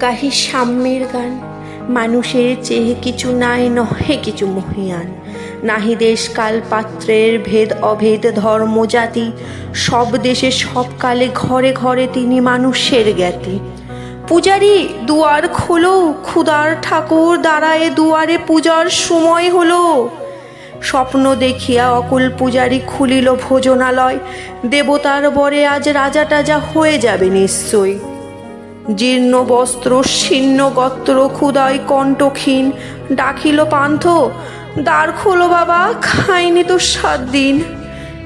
গাহি সাম্যের গান। মানুষের চেয়ে কিছু নাই, নহে কিছু মহিয়ান। নাহি দেশ কাল পাত্রের ভেদ অভেদ ধর্ম জাতি। সব দেশে সব কালে ঘরে ঘরে তিনি মানুষের জ্ঞাতি। পূজারি, দুয়ার খোলো ক্ষুদার ঠাকুর দাঁড়ায় দুয়ারে পূজার সময় হলো। স্বপ্ন দেখিয়া অকুল পূজারি খুলিল ভোজনালয়। দেবতার বরে আজ রাজা টাজা হয়ে যাবে নিশ্চয়। জীর্ণ বস্ত্র, ছিন্ন গত্র, ক্ষুদয় কণ্ঠক্ষীণ ডাকিল পান্থ, দ্বার খোলো বাবা, খাইনি তো সাত দিন।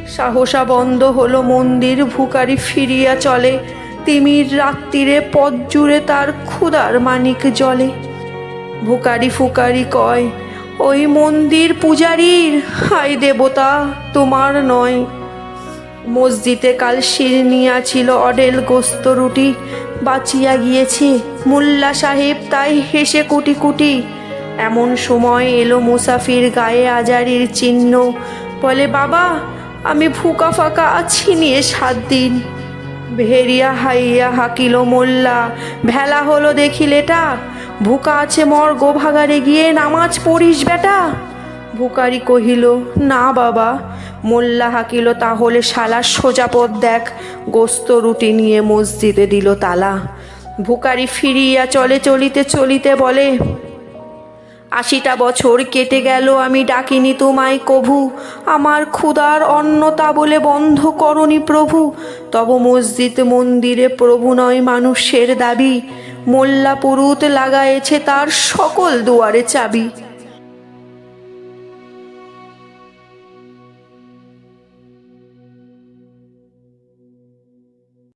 সাহসা বন্ধ হলো মন্দির, ভুকারি ফিরিয়া চলে। তিমির রাত্রিরে পথ জুড়ে তার ক্ষুদার মানিক জলে। ভুকারি ফুকারি কয়, ওই মন্দির পূজারীর? হাই দেবতা, তোমার নয়। মসজিদে কাল শিরনিয়া ছিল অডেল গোস্ত রুটি। বাঁচিয়া গিয়েছে মোল্লা সাহেব, তাই হেসে কুটি কুটি এমন সময় এলো মুসাফির গায়ে আজারির চিহ্ন। বলে, বাবা, আমি ফুকা ফাঁকা আছি নিয়ে সাত দিন। ভেরিয়া হাইয়া হাকিল মোল্লা, ভেলা হলো দেখিলেটা, ভুকা আছে মর গোভাগারে গিয়ে নামাজ পড়িস বেটা। ভুকারি কহিল, না বাবা, মোল্লা হাকিল, তাহলে শালা সোজা পথ দেখ। গোস্ত রুটি নিয়ে মসজিদে দিল তালা। ভুকারি ফিরিয়া চলে চলিতে চলিতে বলে, আশিটা বছর কেটে গেল, আমি ডাকিনি তোমায় কভু। আমার ক্ষুদার অন্নতা বলে বন্ধ করনি প্রভু। তব মসজিদ মন্দিরে প্রভু নয় মানুষের দাবি। মোল্লা পুরুত লাগায়েছে তার সকল দুয়ারে চাবি।